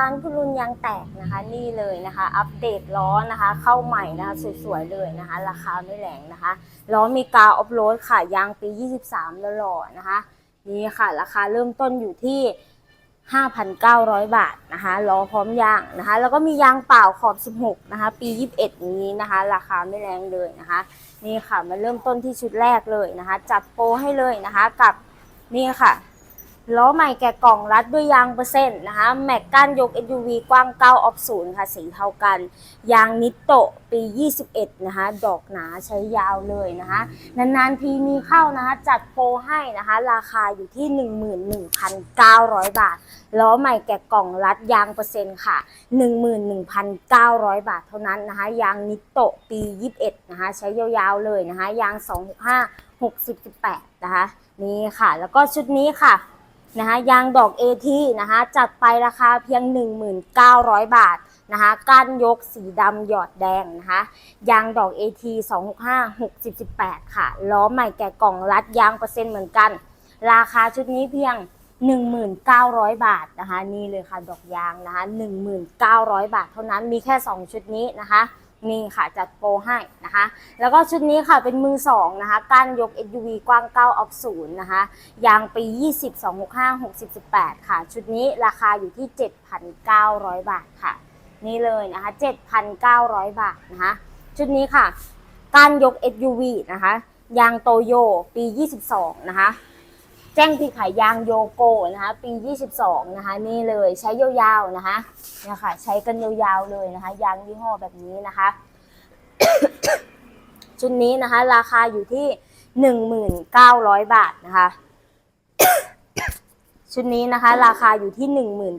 ร้านคุณรุนยางแตกนะคะนี่เลยนะคะ อัปเดตล้อนะคะ เข้าใหม่นะคะสวยๆเลยนะคะ ราคาไม่แรงนะคะล้อมีกาวออฟโรดค่ะยางปี 23แล้วหล่อๆนะคะ นี่ค่ะ ราคาเริ่มต้นอยู่ที่ 5,900 บาทนะคะล้อพร้อมยางนะคะ แล้วก็มียางเปล่าขอบ 16 นะคะ ปี 21 นี้นะคะ ราคาไม่แรงเลยนะคะ นี่ค่ะมาเริ่มต้นที่ชุดแรกเลยนะคะ จัดโปรให้เลยนะคะกับนี่ค่ะ ล้อใหม่แกะกล่องรัดด้วยยางเปอร์เซ็นต์นะคะ แม็กก้านยก SUV กว้าง9ออฟศูนย์ค่ะ สีเท่ากัน ยางนิโตปี 21 นะคะ ดอกหนาใช้ยาวเลยนะคะ นานๆทีมีเข้านะคะ จัดโปรให้นะคะ ราคาอยู่ที่ 11,900 บาท ล้อใหม่แกะกล่องรัดยางเปอร์เซ็นต์ค่ะ 11,900 บาทเท่านั้นนะคะ ยางนิโตปี 21 นะคะ ใช้ยาวๆเลยนะคะ ยาง 265 60 18 นะคะ นี่ค่ะ แล้วก็ชุดนี้ค่ะ นะคะยางดอก AT นะคะจัดไปราคาเพียง 1900 บาทนะคะก้านยกสีดำหยอดแดงนะคะยางดอก AT 265 60 18 ค่ะล้อใหม่แกะกล่องรัดยางเปอร์เซ็นต์เหมือนกัน ราคาชุดนี้เพียง 1,900 บาทนะคะนี่เลยค่ะดอกยางนะคะ1,900 บาทเท่านั้นมีแค่ 2 ชุดนี้นะคะ นี่ค่ะจัดโปรให้นะคะ แล้วก็ชุดนี้ค่ะเป็นมือสองนะคะก้านยก SUV กว้าง 9 ออฟศูนย์นะคะยางปี 20 265 60 18 ค่ะ ชุดนี้ราคาอยู่ที่ 7,900 บาทค่ะ นี่เลยนะคะ 7,900 บาทนะคะชุดนี้ค่ะก้านยก SUV นะคะยางโตโยปี 22 นะคะ แจ้งที่ขายยางโยโกนะคะปี 22 นะคะ นี่เลยใช้ยาวๆนะคะเนี่ยค่ะใช้กันยาวๆเลยนะคะ ยางยี่ห้อแบบนี้นะคะ ชุดนี้นะคะ ราคาอยู่ที่ 1,900 บาทนะคะชุดนี้นะคะราคาอยู่ที่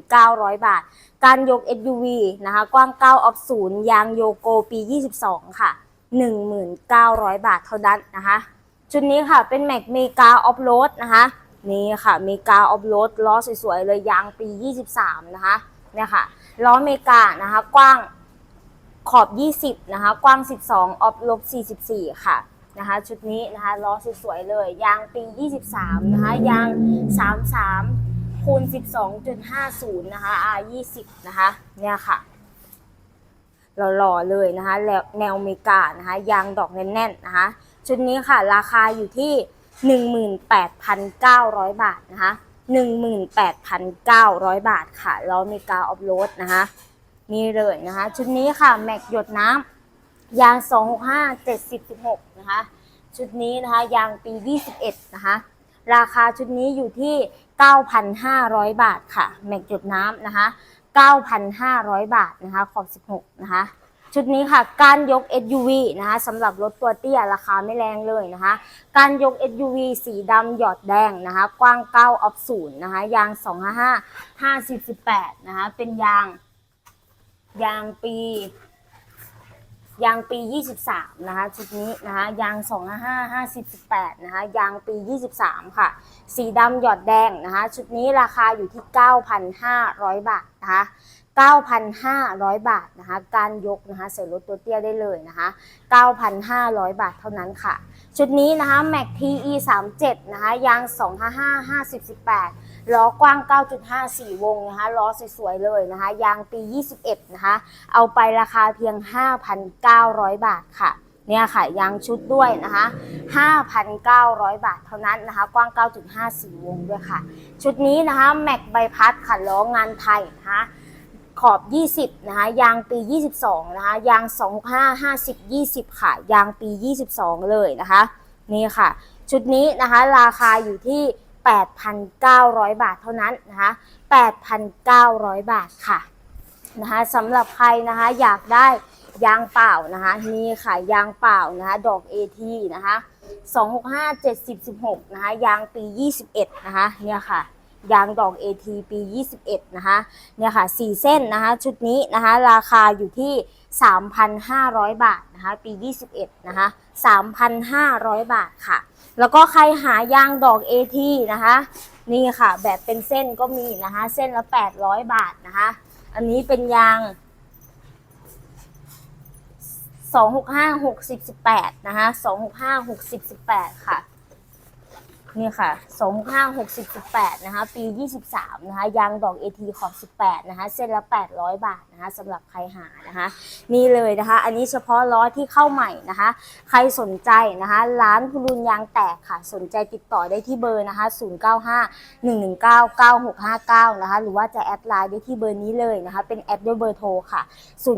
1,900 บาท การยก SUV นะคะ กว้าง 9 ออฟศูนย์ยางโยโกปี 22 ค่ะ 1,900 บาทเท่านั้นนะคะ ชุดนี้ค่ะเป็นแม็กเมกาออฟโรดนะคะ นี่ค่ะเมกาออฟโรดล้อสวยๆเลยยางปี 23 นะคะเนี่ยค่ะล้อเมกานะคะกว้างขอบ 20 นะคะ กว้าง 12 ออฟลบ 44 ค่ะนะคะชุดนี้นะคะล้อสวยๆเลย ยางปี 23 นะคะ ยาง 33 คูณ 12.50 นะคะ R 20 นะคะเนี่ยค่ะหล่อๆเลยนะคะแล้วแนวเมกานะคะ ยางดอกแน่นๆนะคะ ชุดนี้ค่ะ ราคาอยู่ที่ 18,900 บาทนะคะ 18,900 บาทค่ะล้อเมกาออฟโรดนะคะนี่เลยนะคะ ชุดนี้ค่ะ แม็กหยดน้ำยาง 265 7016 นะคะ ชุดนี้นะคะยางปี 21 นะคะ ราคาชุดนี้อยู่ที่ 9,500 บาทค่ะ แม็กหยดน้ำนะคะ 9,500 บาทนะคะ ขอบ 16 นะคะ ชุดนี้ค่ะการยก SUV นะคะสำหรับรถตัวเตี้ยราคาไม่แรงเลยนะคะ การยก SUV สีดำหยอดแดงนะคะ กว้าง 9 ออฟศูนย์นะคะ ยาง 255 50 18 นะคะ เป็นยางยางปี ยางปี 23 นะคะชุดนี้นะคะยาง 255 50 18 นะคะยางปี 23 ค่ะ สีดำหยอดแดงนะคะชุดนี้ราคาอยู่ที่ 9,500 บาทนะคะ9,500 บาทนะคะ การยกนะคะใส่รถตัวเตี้ยได้เลยนะคะ 9,500 บาทเท่านั้นค่ะ ชุดนี้นะคะ Mac TE 37นะคะยาง 255 50 18 ล้อกว้าง 9.54 วงนะคะล้อสวยๆเลยนะคะ ยางปี 21 นะคะ เอาไปราคาเพียง 5,900 บาทค่ะเนี่ยค่ะยางชุดด้วยนะคะ 5,900 บาทเท่านั้นนะคะ กว้าง 9.54 วงด้วยค่ะ ชุดนี้นะคะ แม็กใบพัดค่ะล้องานไทยนะคะ ขอบ 20 นะคะ ยางปี 22 นะคะ ยาง 25 50 20 ค่ะ ยางปี 22 เลยนะคะ นี่ค่ะ ชุดนี้นะคะ ราคาอยู่ที่ 8,900 บาทเท่านั้นนะคะ 8,900 บาทค่ะ นะคะสำหรับใครนะคะ อยากได้ยางเปล่านะคะ นี่ค่ะ ยางเปล่านะคะ ดอก AT นะคะ 265 70 16 นะคะ ยางปี 21 นะคะ เนี่ยค่ะ ยางดอก AT ปี 21 นะคะเนี่ยค่ะ 4 เส้นนะคะชุดนี้นะคะราคาอยู่ที่ 3,500 บาทนะคะปี 21 นะคะ 3,500 บาทค่ะ แล้วก็ใครหายางดอก AT นะคะนี่ค่ะแบบเป็นเส้นก็มีนะคะเส้นละ 800 บาทนะคะอันนี้เป็นยาง265 60 18นะคะ265 60 18ค่ะ นี่ค่ะ 2 5 60 18 นะคะ ปี 23 นะคะ ยางดอก AT ขอบ 18 นะคะ เส้นละ 800 บาทนะคะสำหรับใครหานะคะ นี่เลยนะคะ อันนี้เฉพาะล้อที่เข้าใหม่นะคะ ใครสนใจนะคะ ร้านคุณรุนยางแตกค่ะ สนใจติดต่อได้ที่เบอร์นะคะ 095 119 9659 นะคะ หรือว่าจะแอดไลน์ได้ที่เบอร์นี้เลยนะคะ เป็นแอดด้วยเบอร์โทรค่ะ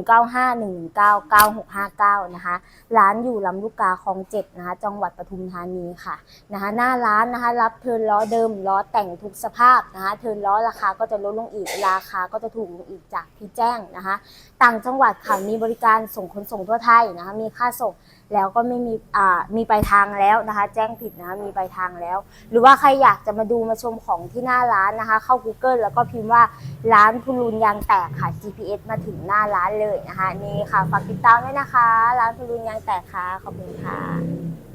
095 119 9659 นะคะ ร้านอยู่ลำลูกกาคลองเจ็ดนะคะ จังหวัดปทุมธานีค่ะ นะคะ หน้าร้านนะคะ รับเทิร์นล้อเดิมล้อแต่งทุกสภาพนะคะ เทิร์นล้อราคาก็จะลดลงอีกราคาก็จะถูกลงอีกจากที่แจ้งนะคะ ต่างจังหวัดค่ะมีบริการส่งขนส่งทั่วไทยนะคะ มีค่าส่งแล้วก็ไม่มีอ่ามีปลายทางแล้วนะคะ แจ้งผิดนะคะมีปลายทางแล้ว หรือว่าใครอยากจะมาดูมาชมของที่หน้าร้านนะคะ เข้า Google แล้วก็พิมพ์ว่าร้านคุณลุนยางแตกค่ะ GPS มาถึงหน้าร้านเลยนะคะนี่ค่ะฝากติดตามด้วยนะคะ ร้านคุณลุนยางแตกค่ะขอบคุณค่ะ